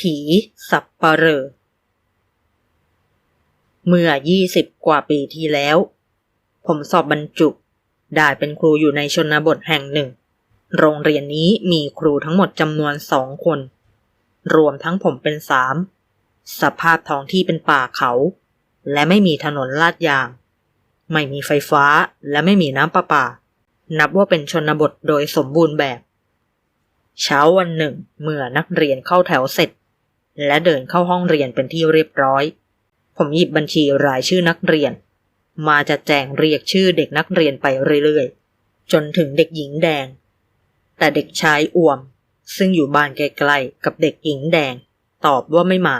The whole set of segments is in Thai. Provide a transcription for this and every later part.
ผีสับปะเรอ เมื่อยี่สิบกว่าปีที่แล้ว ผมสอบบรรจุ ได้เป็นครูอยู่ในชนบทแห่งหนึ่ง โรงเรียนนี้มีครูทั้งหมดจำนวนสองคน รวมทั้งผมเป็นสาม สภาพท้องที่เป็นป่าเขา และไม่มีถนนลาดยาง ไม่มีไฟฟ้าและไม่มีน้ำประปา นับว่าเป็นชนบทโดยสมบูรณ์แบบเช้าวันหนึ่ง เมื่อนักเรียนเข้าแถวเสร็จ และเดินเข้าห้องเรียนเป็นที่เรียบร้อย ผมหยิบบัญชีรายชื่อนักเรียน มาจะแจงเรียกชื่อเด็กนักเรียนไปเรื่อยๆ จนถึงเด็กหญิงแดง แต่เด็กชายอ่วม ซึ่งอยู่บ้านไกลๆกับเด็กหญิงแดง ตอบว่าไม่มา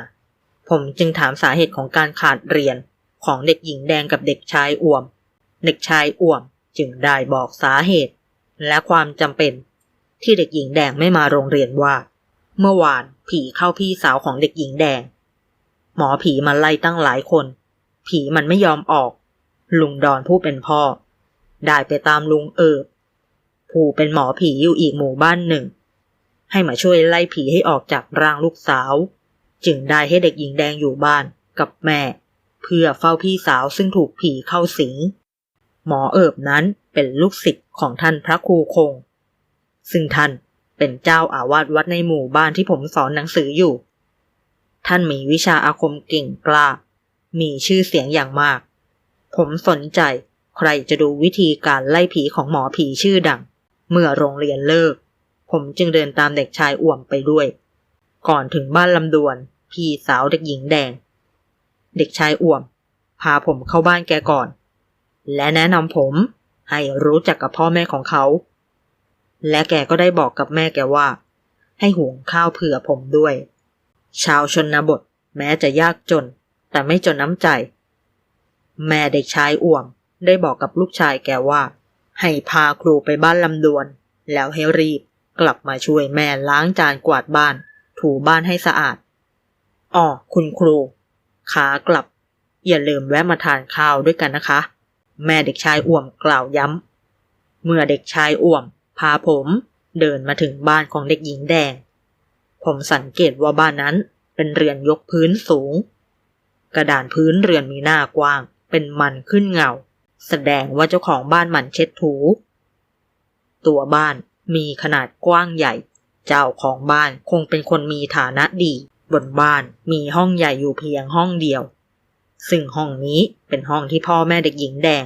ผมจึงถามสาเหตุของการขาดเรียนของเด็กหญิงแดงกับเด็กชายอ่วม เด็กชายอ่วมจึงได้บอกสาเหตุ และความจำเป็นที่เด็กหญิงแดงไม่มาโรงเรียนว่า เมื่อวานผีเข้าพี่สาวของเด็กหญิงแดง หมอผีมาไล่ตั้งหลายคน ผีมันไม่ยอมออก ลุงดอนผู้เป็นพ่อ ได้ไปตามลุงเอิบผู้เป็นหมอผีอยู่อีกหมู่บ้านหนึ่ง ให้มาช่วยไล่ผีให้ออกจากร่างลูกสาว จึงได้ให้เด็กหญิงแดงอยู่บ้านกับแม่ เพื่อเฝ้าพี่สาวซึ่งถูกผีเข้าสิง หมอเอิบนั้นเป็นลูกศิษย์ของท่านพระครูคง ซึ่งท่าน เป็นเจ้าอาวาสวัดในหมู่บ้านที่ผมสอนหนังสืออยู่ ท่านมีวิชาอาคมเก่งกล้า มีชื่อเสียงอย่างมาก ผมสนใจใครจะดูวิธีการไล่ผีของหมอผีชื่อดัง เมื่อโรงเรียนเลิก ผมจึงเดินตามเด็กชายอ่วมไปด้วย ก่อนถึงบ้านลำดวน พี่สาวเด็กหญิงแดง เด็กชายอ่วม พาผมเข้าบ้านแกก่อน และแนะนำผมให้รู้จักกับพ่อแม่ของเขา และแกก็ได้บอกกับแม่แกว่า ให้หุงข้าวเผื่อผมด้วย ชาวชนบท แม้จะยากจน แต่ไม่จนน้ำใจ แม่เด็กชายอ่วม ได้บอกกับลูกชายแกว่า ให้พาครูไปบ้านลำดวน แล้วให้รีบกลับมาช่วยแม่ล้างจานกวาดบ้าน ถูบ้านให้สะอาดอ๋อคุณครู ขากลับ อย่าลืมแวะมาทานข้าวด้วยกันนะคะ แม่เด็กชายอ่วมกล่าวย้ำ เมื่อเด็กชายอ่วม พาผมเดินมาถึงบ้านของเด็กหญิงแดง ผมสังเกตว่าบ้านนั้นเป็นเรือนยกพื้นสูง กระดานพื้นเรือนมีหน้ากว้าง เป็นมันขึ้นเงา แสดงว่าเจ้าของบ้านหมันเช็ดถู ตัวบ้านมีขนาดกว้างใหญ่ เจ้าของบ้านคงเป็นคนมีฐานะดี บนบ้านมีห้องใหญ่อยู่เพียงห้องเดียว ซึ่งห้องนี้เป็นห้องที่พ่อแม่เด็กหญิงแดง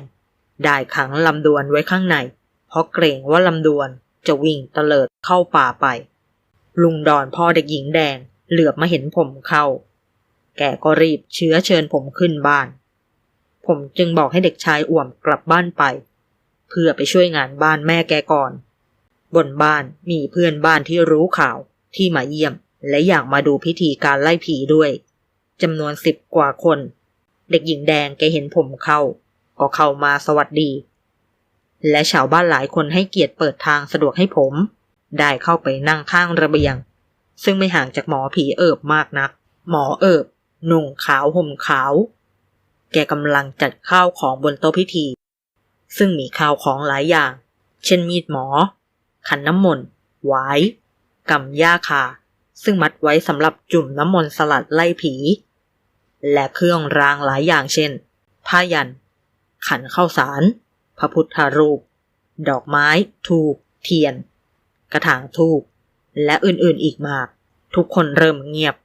ได้ขังลำดวนไว้ข้างใน เพราะเกรงว่าลำดวนจะวิ่งเตลิดเข้าป่าไป ลุงดอนพ่อเด็กหญิงแดงเหลือบมาเห็นผมเข้า แกก็รีบเชื้อเชิญผมขึ้นบ้าน ผมจึงบอกให้เด็กชายอ่วมกลับบ้านไป เพื่อไปช่วยงานบ้านแม่แกก่อน บนบ้านมีเพื่อนบ้านที่รู้ข่าวที่มาเยี่ยม และอยากมาดูพิธีการไล่ผีด้วยจำนวนสิบกว่าคน เด็กหญิงแดงแกเห็นผมเข้า ก็เข้ามาสวัสดี และชาวบ้านหลายคนให้เกียรติเปิดทางสะดวกให้ผม ได้เข้าไปนั่งข้างระเบียง ซึ่งไม่ห่างจากหมอผีเอิบมากนัก หมอเอิบนุ่งขาวห่มขาว แกกำลังจัดข้าวของบนโต๊ะพิธี ซึ่งมีข้าวของหลายอย่าง เช่นมีดหมอ ขันน้ำมนต์หวายกำย่าคา ซึ่งมัดไว้สำหรับจุ่มน้ำมนต์สลัดไล่ผี และเครื่องรางหลายอย่างเช่น ผ้ายัน ขันข้าวสาร พระพุทธรูป ดอกไม้ทูบเทียน กระถางทูบและอื่นๆอีกมาก ทุกคนเริ่มเงียบ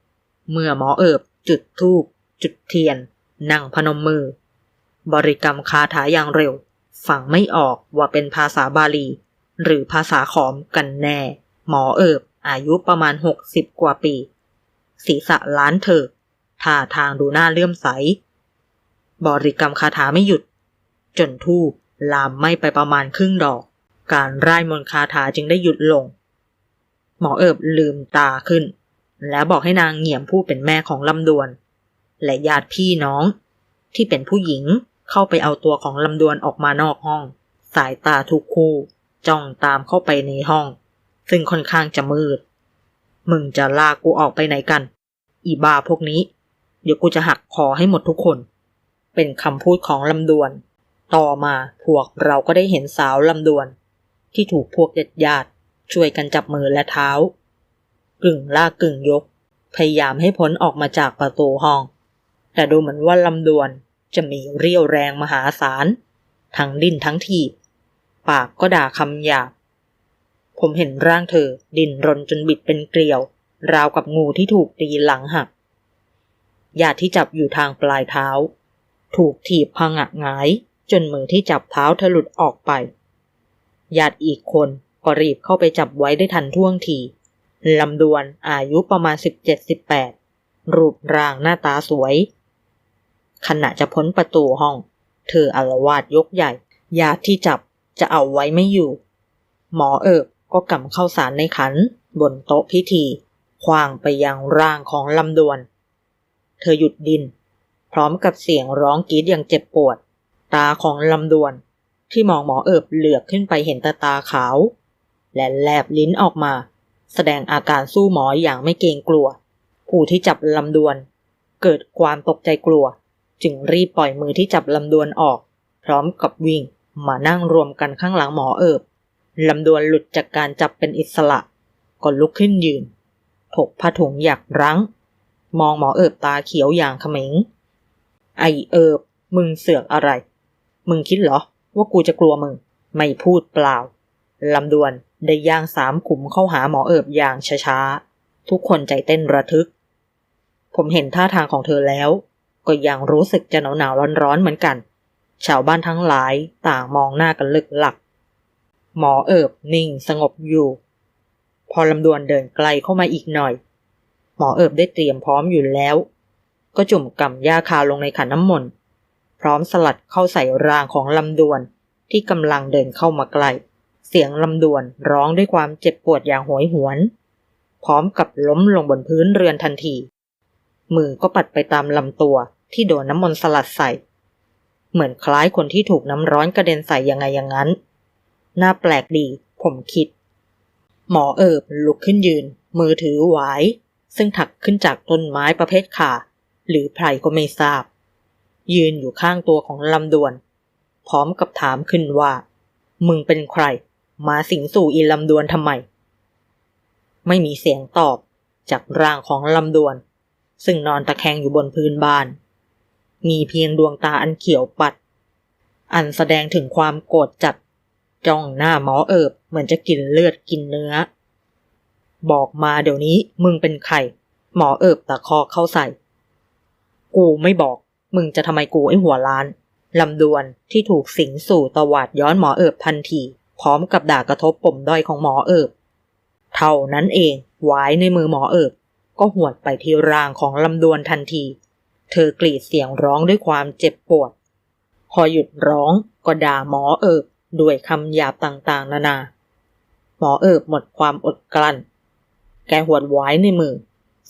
เมื่อหมอเอิบจุดทูบจุดเทียน นั่งพนมมือ บริกรรมคาถาอย่างเร็ว ฟังไม่ออกว่าเป็นภาษาบาลี หรือภาษาขอมกันแน่ หมอเอิบอายุประมาณหกสิบกว่าปี ศีรษะล้านเถิกท่าทางดูน่าเลื่อมใส บริกรรมคาถาไม่หยุด จนทูบ ลามไม่ไปประมาณครึ่งดอก การร่ายมนคาถาจึงได้หยุดลง หมอเอิบลืมตาขึ้น แล้วบอกให้นางเหงี่ยมผู้เป็นแม่ของลำดวน และญาติพี่น้อง ที่เป็นผู้หญิงเข้าไปเอาตัวของลำดวนออกมานอกห้อง สายตาทุกคู่จ้องตามเข้าไปในห้อง ซึ่งค่อนข้างจะมืด มึงจะลากกูออกไปไหนกัน อีบาพวกนี้ เดี๋ยวกูจะหักคอให้หมดทุกคน เป็นคำพูดของลำดวน ต่อมาพวกเราก็ได้เห็นสาวลำดวน ที่ถูกพวกญาติญาติช่วยกันจับมือและเท้า กึ่งลากกึ่งยก พยายามให้พ้นออกมาจากประตูห้อง แต่ดูเหมือนว่าลำดวนจะมีเรี่ยวแรงมหาศาล ทั้งดิ้นทั้งทีบ ปากก็ด่าคำหยาบ ผมเห็นร่างเธอดิ้นรนจนบิดเป็นเกลียว ราวกับงูที่ถูกตีหลังหักญาติที่จับอยู่ทางปลายเท้า ถูกถีบพังะหงาย จนมือที่จับเท้าเธอหลุดออกไปญาติอีกคนก็รีบเข้าไปจับไว้ได้ทันท่วงทีลำดวนอายุประมาณสิบเจ็ดสิบแปดรูปร่างหน้าตาสวย ขณะจะพ้นประตูห้อง เธออารวาดยกใหญ่ญาติที่จับจะเอาไว้ไม่อยู่ หมอเอิบก็กำเข้าสารในขัน บนโต๊ะพิธีคว้างไปยังร่างของลำดวน เธอหยุดดิน พร้อมกับเสียงร้องกรีดอย่างเจ็บปวด ตาของลำดวน ที่มองหมอเอิบเหลือกขึ้นไปเห็นตาตาขาว และแลบลิ้นออกมา แสดงอาการสู้หมออย่างไม่เกรงกลัว ผู้ที่จับลำดวน เกิดความตกใจกลัว จึงรีบปล่อยมือที่จับลำดวนออก พร้อมกับวิ่งมานั่งรวมกันข้างหลังหมอเอิบลำดวนหลุดจากการจับเป็นอิสระก็ลุกขึ้นยืน ถกผ้าถุงอยากรั้ง มองหมอเอิบตาเขียวอย่างเขม็ง ไอเอิบมึงเสือกอะไร มึงคิดเหรอ ว่ากูจะกลัวมึง ไม่พูดเปล่าลำดวนได้ย่างสามขุมเข้าหาหมอเอิบอย่างช้าๆ ทุกคนใจเต้นระทึก ผมเห็นท่าทางของเธอแล้ว ก็ยังรู้สึกจะหนาวหนาวร้อนๆเหมือนกัน ชาวบ้านทั้งหลายต่างมองหน้ากันลึกหลัก หมอเอิบนิ่งสงบอยู่ พอลำดวนเดินไกลเข้ามาอีกหน่อย หมอเอิบได้เตรียมพร้อมอยู่แล้ว ก็จุ่มกำยาคาลงในขันน้ำมนต์ พร้อมสลัดเข้าใส่รางของลำดวน ที่กำลังเดินเข้ามาใกล้เสียงลำดวนร้องด้วยความเจ็บปวดอย่างโหยหวน พร้อมกับล้มลงบนพื้นเรือนทันที มือก็ปัดไปตามลำตัวที่โดนน้ำมนต์สลัดใส่ เหมือนคล้ายคนที่ถูกน้ำร้อนกระเด็นใส่ยังไงอย่างนั้น น่าแปลกดี ผมคิด หมอเอิบลุกขึ้นยืน มือถือหวาย ซึ่งถักขึ้นจากต้นไม้ประเภทขาหรือไผ่ก็ไม่ทราบ ยืนอยู่ข้างตัวของลำดวน พร้อมกับถามขึ้นว่า มึงเป็นใคร มาสิงสู่อีลำดวนทำไม ไม่มีเสียงตอบจากร่างของลำดวน ซึ่งนอนตะแคงอยู่บนพื้นบ้าน มีเพียงดวงตาอันเขียวปัด อันแสดงถึงความโกรธจัด จ้องหน้าหมอเอิบเหมือนจะกินเลือดกินเนื้อ บอกมาเดี๋ยวนี้มึงเป็นใคร หมอเอิบตะคอกเข้าใส่ กูไม่บอก มึงจะทำไมกูไอหัวล้านลำดวนที่ถูกสิงสู่ตวาดย้อนหมอเอิบทันที พร้อมกับด่ากระทบปมด้อยของหมอเอิบ เท่านั้นเองหวายในมือหมอเอิบ ก็หวดไปที่ร่างของลำดวนทันที เธอกรีดเสียงร้องด้วยความเจ็บปวด พอหยุดร้องก็ด่าหมอเอิบด้วยคำหยาบต่างๆ นานา หมอเอิบหมดความอดกลั้น แกหวดหวายในมือ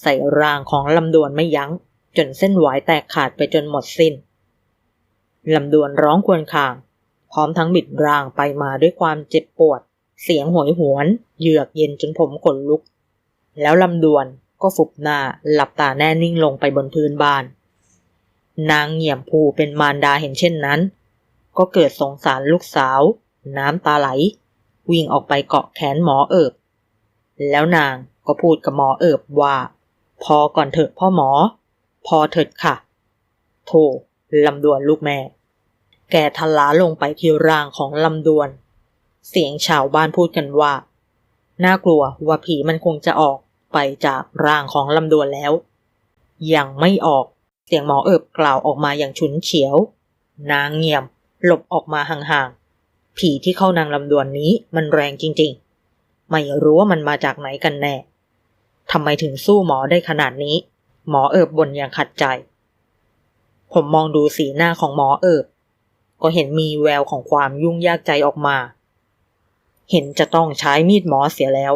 ใส่ร่างของลำดวนไม่ยัง้ง จนเส้นหวายแตกขาดไปจนหมดสิ้นลำดวนร้องครวญคราง พร้อมทั้งบิดร่างไปมาด้วยความเจ็บปวด เสียงโหยหวนเยือกเย็นจนผมขนลุก แล้วลำดวนก็ฟุบหน้าหลับตาแน่นิ่งลงไปบนพื้นบ้าน นางเหยี่ยมภูเป็นมารดาเห็นเช่นนั้น ก็เกิดสงสารลูกสาว น้ำตาไหล วิ่งออกไปเกาะแขนหมอเอิบ แล้วนางก็พูดกับหมอเอิบว่า พอก่อนเถอะพ่อหมอ พอเถิดค่ะ โธ่ลำดวนลูกแม่ แกทลาลงไปที่ร่างของลำดวน เสียงชาวบ้านพูดกันว่า น่ากลัวว่าผีมันคงจะออกไปจากร่างของลำดวนแล้ว ยังไม่ออก เสียงหมอเอิบกล่าวออกมาอย่างฉุนเฉียว นางเงียบหลบออกมาห่างๆ ผีที่เข้านางลำดวนนี้มันแรงจริงๆ ไม่รู้ว่ามันมาจากไหนกันแน่ทำไมถึงสู้หมอได้ขนาดนี้ หมอเอิบบ่นอย่างขัดใจ ผมมองดูสีหน้าของหมอเอิบ ก็เห็นมีแววของความยุ่งยากใจออกมา เห็นจะต้องใช้มีดหมอเสียแล้ว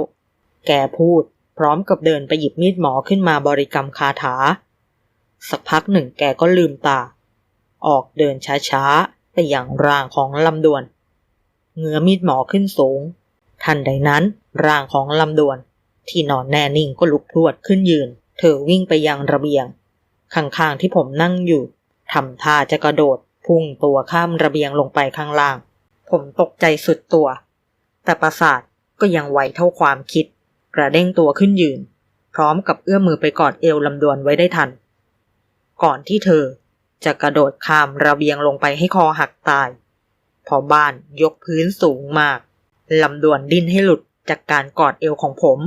แกพูดพร้อมกับเดินไปหยิบมีดหมอขึ้นมาบริกรรมคาถา สักพักหนึ่งแกก็ลืมตา ออกเดินช้าๆ ไปอย่างร่างของลำดวน เงื้อมีดหมอขึ้นสูง ทันใดนั้นร่างของลำดวน ที่นอนแน่นิ่งก็ลุกพรวดขึ้นยืน เธอวิ่งไปยังระเบียง ข้างๆที่ผมนั่งอยู่ทำท่าจะกระโดด พุ่งตัวข้ามระเบียงลงไปข้างล่าง ผมตกใจสุดตัว แต่ประสาทก็ยังไวเท่าความคิด กระเด้งตัวขึ้นยืน พร้อมกับเอื้อมมือไปกอดเอวลำดวนไว้ได้ทัน ก่อนที่เธอจะกระโดดข้ามระเบียงลงไปให้คอหักตาย พอบ้านยกพื้นสูงมากลำดวนดิ้นให้หลุดจากการกอดเอวของผม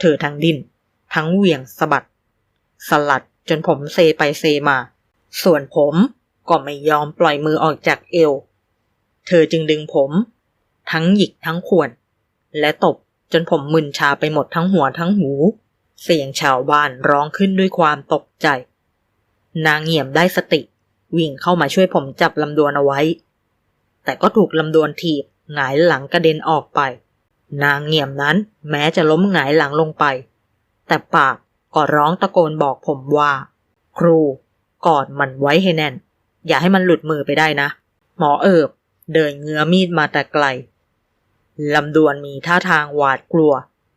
เธอทั้งดิ้น ทั้งเหวี่ยงสะบัด สลัดจนผมเซไปเซมา ส่วนผมก็ไม่ยอมปล่อยมือออกจากเอว เธอจึงดึงผม ทั้งหยิกทั้งข่วน และตบจนผมมึนชาไปหมดทั้งหัวทั้งหู เสียงชาวบ้านร้องขึ้นด้วยความตกใจ นางเงี่ยมได้สติ วิ่งเข้ามาช่วยผมจับลำดวนเอาไว้ แต่ก็ถูกลำดวนถีบหงายหลังกระเด็นออกไป นางเงี่ยมนั้นแม้จะล้มหงายหลังลงไป แต่ปากก็ร้องตะโกนบอกผมว่า ครูกอดมันไว้ให้แน่น อย่าให้มันหลุดมือไปได้นะ หมอเอิบ เดินเงื้อมีดมาแต่ไกลลำดวนมีท่าทางหวาดกลัว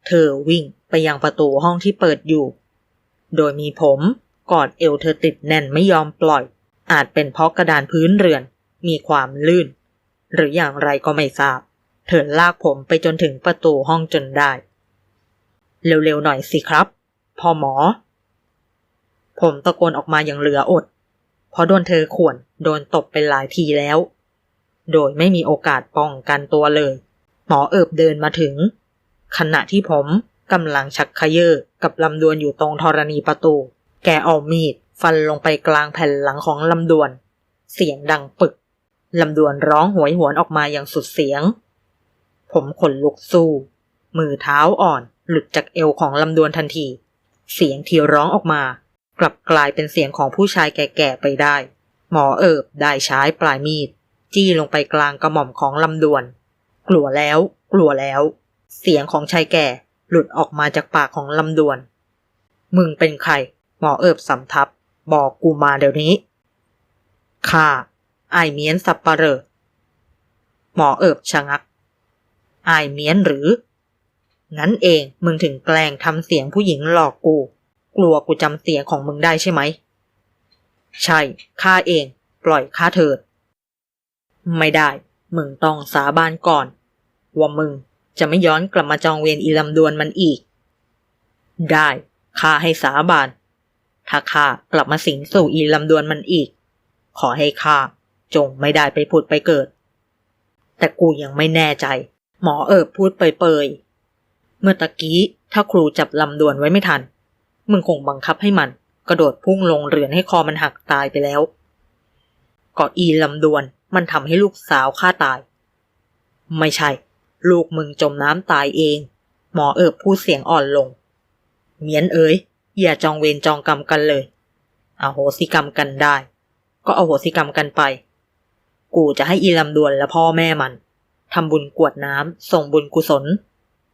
เธอวิ่งไปยังประตูห้องที่เปิดอยู่ โดยมีผมกอดเอวเธอติดแน่นไม่ยอมปล่อย อาจเป็นเพราะกระดานพื้นเรือน มีความลื่น หรืออย่างไรก็ไม่ทราบ เธอลากผมไปจนถึงประตูห้องจนได้ เร็วๆหน่อยสิครับพ่อหมอ ผมตะโกนออกมาอย่างเหลืออด เพราะโดนเธอข่วนโดนตบไปหลายทีแล้ว โดยไม่มีโอกาสป้องกันตัวเลย หมอเอิบเดินมาถึง ขณะที่ผมกำลังชักขยเยอกับลำดวนอยู่ตรงธรณีประตู แกเอามีดฟันลงไปกลางแผ่นหลังของลำดวน เสียงดังปึกลำดวนร้องหวยหวนออกมาอย่างสุดเสียง ผมขนลุกสู้ มือเท้าอ่อน หลุดจากเอวของลำดวนทันที เสียงที่ร้องออกมา กลับกลายเป็นเสียงของผู้ชายแก่ๆไปได้ หมอเอิบได้ใช้ปลายมีด จี้ลงไปกลางกระหม่อมของลำดวน กลัวแล้ว กลัวแล้ว เสียงของชายแก่หลุดออกมาจากปากของลำดวน มึงเป็นใคร หมอเอิบสำทับ บอกกูมาเดี๋ยวนี้ข้าไอเมียนสับปะเรอหมอเอิบชะงัก ไอเมียนหรือ งั้นเองมึงถึงแกล้งทำเสียงผู้หญิงหลอกกู กลัวกูจำเสียงของมึงได้ใช่ไหม ใช่ข้าเอง ปล่อยข้าเถิด ไม่ได้ มึงต้องสาบานก่อน ว่ามึงจะไม่ย้อนกลับมาจองเวรอีลำดวนมันอีก ได้ข้าให้สาบาน ถ้าข้ากลับมาสิงสู่อีลำดวนมันอีก ขอให้ข้าจงไม่ได้ไปผุดไปเกิด แต่กูยังไม่แน่ใจ หมอเอิบพูดเปยๆ เมื่อตะกี้ถ้าครูจับลำดวนไว้ไม่ทัน มึงคงบังคับให้มัน กระโดดพุ่งลงเรือนให้คอมันหักตายไปแล้วก็อีลำดวนมันทำให้ลูกสาวข้าตาย ไม่ใช่ ลูกมึงจมน้ำตายเอง หมอเอิบพูดเสียงอ่อนลง เมียนเอ๋ยอย่าจองเวรจองกรรมกันเลยอโหสิกรรมกันได้ ก็อโหสิกรรมกันไป กูจะให้อีลำดวนและพ่อแม่มันทำบุญกวดน้ำส่งบุญกุศล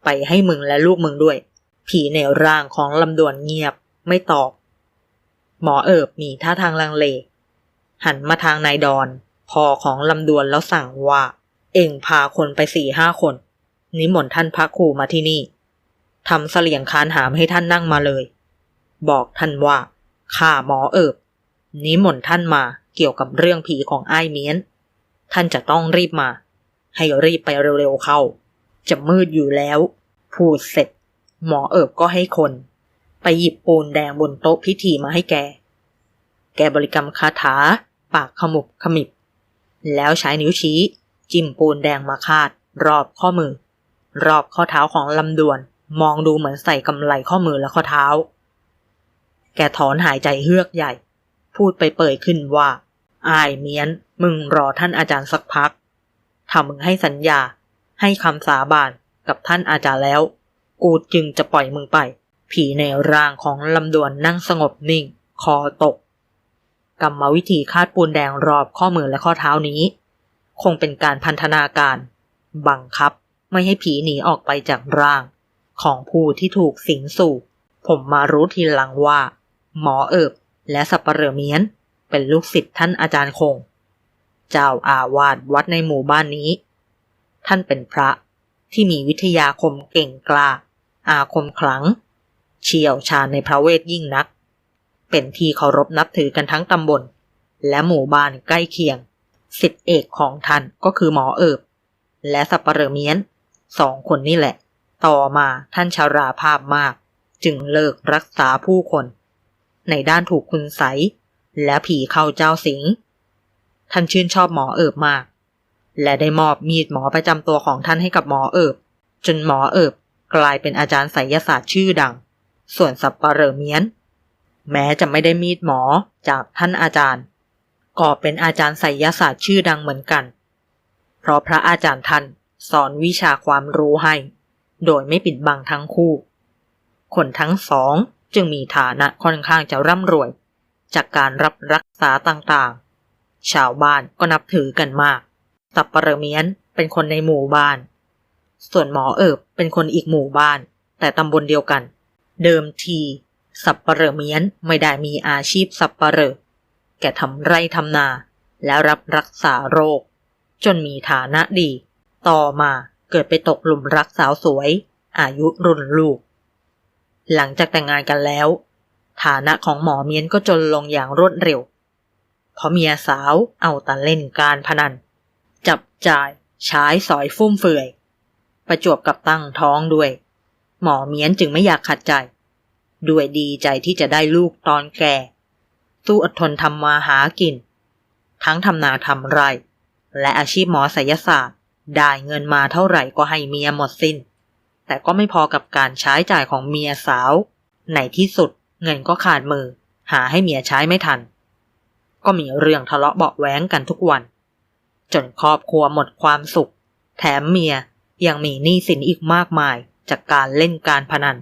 ไปให้มึงและลูกมึงด้วย ผีในร่างของลำดวนเงียบไม่ตอบ หมอเอิบมีท่าทางลังเล หันมาทางนายดอนพ่อของลำดวนแล้วสั่งว่า เอ็งพาคนไปสี่ห้าคน นิมนต์ท่านพระครูมาที่นี่ทำเสลี่ยงคานหามให้ท่านนั่งมาเลย บอกท่านว่าข้าหมอเอิบนิมนต์ท่านมาเกี่ยวกับเรื่องผีของไอ้เมียน ท่านจะต้องรีบมา ให้รีบไปเร็วๆเข้า จะมืดอยู่แล้ว พูดเสร็จ หมอเอิบก็ให้คน ไปหยิบปูนแดงบนโต๊ะพิธีมาให้แก แกบริกรรมคาถา ปากขมุบขมิบ แล้วใช้นิ้วชี้ จิ้มปูนแดงมาคาด รอบข้อมือ รอบข้อเท้าของลำดวน มองดูเหมือนใส่กำไลข้อมือและข้อเท้า แกถอนหายใจเฮือกใหญ่ พูดไปเปิดขึ้นว่าอายเมียน มึงรอท่านอาจารย์สักพัก ถ้ามึงให้สัญญา ให้คำสาบานกับท่านอาจารย์แล้ว กูจึงจะปล่อยมึงไป ผีในร่างของลำดวนนั่งสงบนิ่ง คอตก กรรมวิธีคาดปูนแดงรอบข้อมือและข้อเท้านี้ คงเป็นการพันธนาการ บังคับไม่ให้ผีหนีออกไปจากร่าง ของผู้ที่ถูกสิงสู่ ผมมารู้ทีหลังว่า หมอเอิบและสับปะเหร่อเมียน เป็นลูกศิษย์ท่านอาจารย์คง เจ้าอาวาสวัดในหมู่บ้านนี้ ท่านเป็นพระที่มีวิทยาคมเก่งกล้า อาคมขลัง เชี่ยวชาญในพระเวทยิ่งนัก เป็นที่เคารพนับถือกันทั้งตำบล และหมู่บ้านใกล้เคียง สิทธิเอกของท่านก็คือหมอเอิบ และสัปเหร่อเมียนสองคนนี่แหละ ต่อมาท่านชาราภาพมาก จึงเลิกรักษาผู้คน ในด้านถูกคุณใสและผีเข้าเจ้าสิง ท่านชื่นชอบหมอเอิบมาก และได้มอบมีดหมอประจำตัวของท่านให้กับหมอเอิบ จนหมอเอิบกลายเป็นอาจารย์ไสยศาสตร์ชื่อดัง ส่วนสับปะเหร่เมียน แม้จะไม่ได้มีดหมอจากท่านอาจารย์ ก็เป็นอาจารย์ไสยศาสตร์ชื่อดังเหมือนกัน เพราะพระอาจารย์ท่านสอนวิชาความรู้ให้ โดยไม่ปิดบังทั้งคู่ คนทั้งสองจึงมีฐานะค่อนข้างจะร่ำรวย จากการรับรักษาต่างๆ ชาวบ้านก็นับถือกันมาก สับปะเรเมียนเป็นคนในหมู่บ้าน ส่วนหมอเอิบเป็นคนอีกหมู่บ้าน แต่ตำบลเดียวกัน เดิมที สับปะเรเมียนไม่ได้มีอาชีพสับปะเรอแกทำไร่ทำนา แล้วรับรักษาโรค จนมีฐานะดี ต่อมาเกิดไปตกหลุมรักสาวสวย อายุรุ่นลูก หลังจากแต่งงานกันแล้ว ฐานะของหมอเมียนก็จนลงอย่างรวดเร็ว เพราะเมียสาวเอาแต่เล่นการพนัน จ่ายใช้สอยฟุ่มเฟือย ประจวบกับตั้งท้องด้วย หมอเมียนจึงไม่อยากขัดใจ ด้วยดีใจที่จะได้ลูกตอนแก่สู้อดทนทำมาหากิน ทั้งทำนาทำไร และอาชีพหมอศัยศาสตร์ ได้เงินมาเท่าไหร่ก็ให้เมียหมดสิน้น แต่ก็ไม่พอกับการใช้จ่ายของเมียสาว ในที่สุดเงินก็ขาดมือ หาให้เมียใช้ไม่ทัน ก็มีเรื่องทะเลาะเบาะแว้งกันทุกวัน จนครอบครัวหมดความสุข แถมเมียยังมีหนี้สินอีกมากมายจากการเล่นการพนัน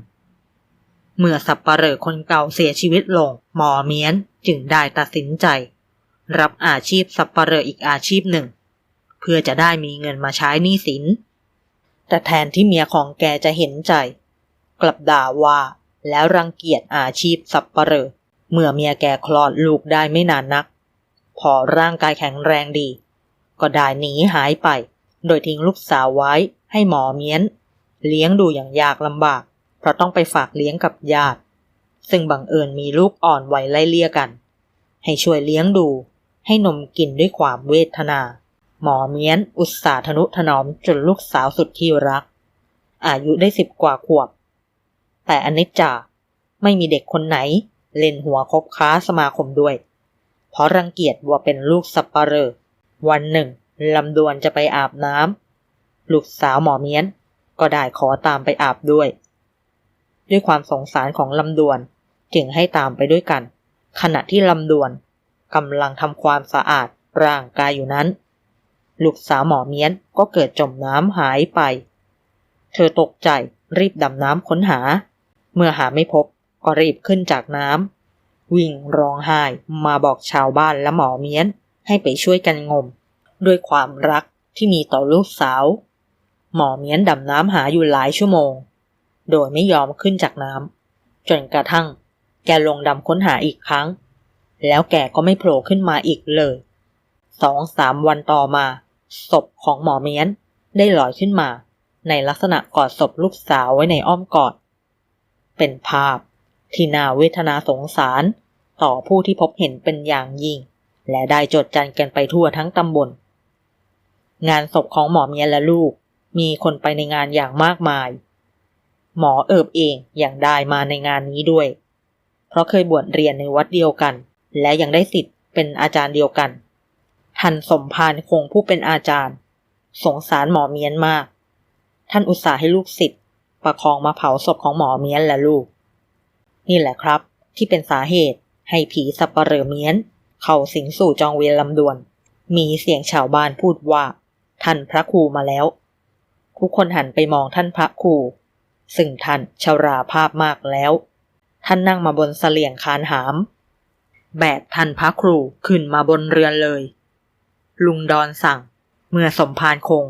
เมื่อสับปะเหร่อคนเก่าเสียชีวิตลง หมอเมียนจึงได้ตัดสินใจ รับอาชีพสับปะเหร่ออีกอาชีพหนึ่ง เพื่อจะได้มีเงินมาใช้หนี้สิน แต่แทนที่เมียของแกจะเห็นใจ กลับด่าว่าแล้วรังเกียจอาชีพสับปะเหร่อเมื่อเมียแกคลอดลูกได้ไม่นานนัก พอร่างกายแข็งแรงดี ก็ได้หนีหายไป โดยทิ้งลูกสาวไว้ให้หมอเมียน เลี้ยงดูอย่างยากลำบาก เพราะต้องไปฝากเลี้ยงกับญาติ ซึ่งบังเอิญมีลูกอ่อนไวไล่เลี่ยกัน ให้ช่วยเลี้ยงดู ให้นมกินด้วยความเวทนา หมอเมียนอุตส่าห์ทนุถนอมจนลูกสาวสุดที่รัก อายุได้สิบกว่าขวบ แต่อนิจจาไม่มีเด็กคนไหน เล่นหัวคบค้าสมาคมด้วย เพราะรังเกียจว่าเป็นลูกสับปะเรอ วันหนึ่งลำดวนจะไปอาบน้ำลูกสาวหมอเมียน ก็ได้ขอตามไปอาบด้วย ด้วยความสงสารของลำดวนจึงให้ตามไปด้วยกัน ขณะที่ลำดวนกำลังทำความสะอาดร่างกายอยู่นั้น ลูกสาวหมอเมียนก็เกิดจมน้ำหายไป เธอตกใจรีบดำน้ำค้นหา เมื่อหาไม่พบก็รีบขึ้นจากน้ำวิ่งร้องไห้มาบอกชาวบ้านและหมอเมียน ให้ไปช่วยกันงม ด้วยความรักที่มีต่อลูกสาว หมอเมียนดำน้ำหาอยู่หลายชั่วโมง โดยไม่ยอมขึ้นจากน้ำจนกระทั่ง แกลงดำค้นหาอีกครั้ง แล้วแกก็ไม่โผล่ขึ้นมาอีกเลยสองสามวันต่อมา ศพของหมอเมียนได้ลอยขึ้นมา ในลักษณะกอดศพลูกสาวไว้ในอ้อมกอด เป็นภาพที่น่าเวทนาสงสารต่อผู้ที่พบเห็นเป็นอย่างยิ่ง และได้จดจันกันไปทั่วทั้งตำบล งานศพของหมอเมียและลูก มีคนไปในงานอย่างมากมาย หมอเอิบเองอย่างได้มาในงานนี้ด้วย เพราะเคยบวชเรียนในวัดเดียวกัน และยังได้สิทธิ์เป็นอาจารย์เดียวกัน ท่านสมภารคงผู้เป็นอาจารย์ สงสารหมอเมียนมาก ท่านอุตส่าห์ให้ลูกศิษย์ประคองมาเผาศพของหมอเมียนและลูก นี่แหละครับ ที่เป็นสาเหตุให้ผีสับปะเหร่อเมียน เข้าสิงสู่จองเวรลำดวน มีเสียงชาวบ้านพูดว่า ท่านพระครูมาแล้ว ทุกคนหันไปมองท่านพระครู ซึ่งท่านชาราภาพมากแล้ว ท่านนั่งมาบนเสลี่ยงคานหาม แบกท่านพระครูขึ้นมาบนเรือนเลย ลุงดอนสั่ง เมื่อสมภารคง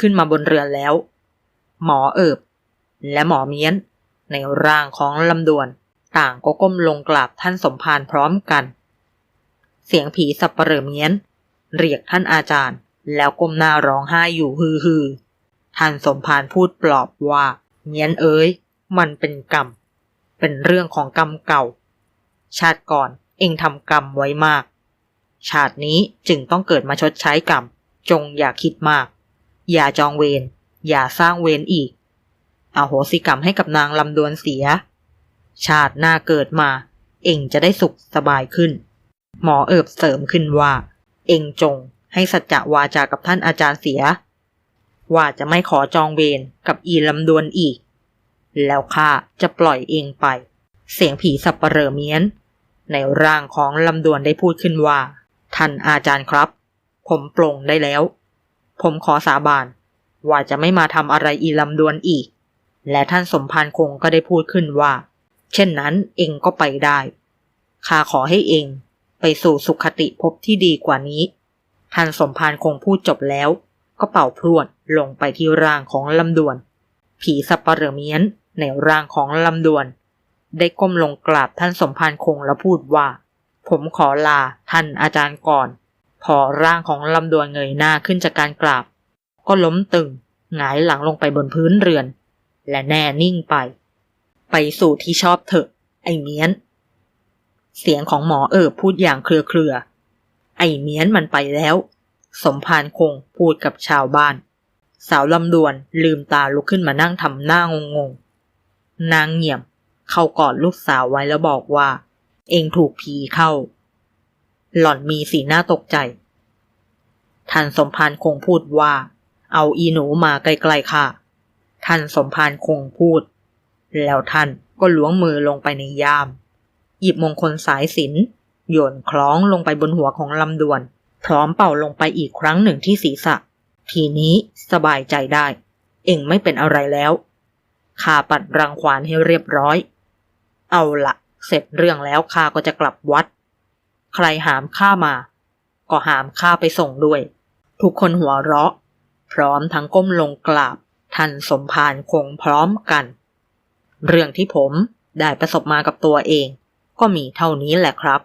ขึ้นมาบนเรือนแล้ว หมอเอิบ และหมอเมียน ในร่างของลำดวน ต่างก็ก้มลงกราบท่านสมภารพร้อมกัน เสียงผีสับปะเหร่อเมียน เรียกท่านอาจารย์ แล้วก้มหน้าร้องไห้อยู่ฮือฮือท่านสมภารพูดปลอบว่าเมียนเอ้ย มันเป็นกรรม เป็นเรื่องของกรรมเก่า ชาติก่อนเองทำกรรมไว้มาก ชาตินี้จึงต้องเกิดมาชดใช้กรรม จงอย่าคิดมาก อย่าจองเวร อย่าสร้างเวรอีกอาโหสิกรรมให้กับนางลำดวนเสีย ชาติหน้าเกิดมา เองจะได้สุขสบายขึ้น หมอเอิบเสริมขึ้นว่า เองจงให้สัจจะวาจากับท่านอาจารย์เสีย ว่าจะไม่ขอจองเวรกับอีลำดวนอีก แล้วข้าจะปล่อยเองไป เสียงผีสับปะเรอเมียน ในร่างของลำดวนได้พูดขึ้นว่า ท่านอาจารย์ครับ ผมปลงได้แล้ว ผมขอสาบาน ว่าจะไม่มาทำอะไรอีลำดวนอีก และท่านสมภารคงก็ได้พูดขึ้นว่า เช่นนั้นเองก็ไปได้ข้าขอให้เอง ไปสู่สุขติภพที่ดีกว่านี้ ท่านสมภารคงพูดจบแล้ว ก็เป่าพรวดลงไปที่ร่างของลำดวน ผีสับปะเหรเมียนในร่างของลำดวน ได้ก้มลงกราบท่านสมภารคงแล้วพูดว่า ผมขอลาท่านอาจารย์ก่อน พอร่างของลำดวนเงยหน้าขึ้นจากการกราบ ก็ล้มตึงหงายหลังลงไปบนพื้นเรือน และแน่นิ่งไป ไปสู่ที่ชอบเถอะ ไอเมียน เสียงของหมอเอิบพูดอย่างเครือๆ ไอเมียนมันไปแล้ว สมภารคงพูดกับชาวบ้าน สาวลำดวนลืมตาลุกขึ้นมานั่งทำหน้างงๆ นางเงียบเข้ากอดลูกสาวไว้แล้วบอกว่า เองถูกผีเข้า หล่อนมีสีหน้าตกใจท่านสมภารคงพูดว่า เอาอีหนูมาใกล้ๆค่ะ ท่านสมภารคงพูด แล้วท่านก็ล้วงมือลงไปในย่าม หยิบมงคลสายสินโยนคล้องลงไปบนหัวของลำดวน พร้อมเป่าลงไปอีกครั้งหนึ่งที่ศีรษะ ทีนี้สบายใจได้ เองไม่เป็นอะไรแล้วข้าปัดรังควานให้เรียบร้อย เอาละเสร็จเรื่องแล้วข้าก็จะกลับวัด ใครหามข้ามา ก็หามข้าไปส่งด้วย ทุกคนหัวเราะ พร้อมทั้งก้มลงกราบท่านสมภารคงพร้อมกัน เรื่องที่ผมได้ประสบมากับตัวเอง ก็มีเท่านี้แหละครับ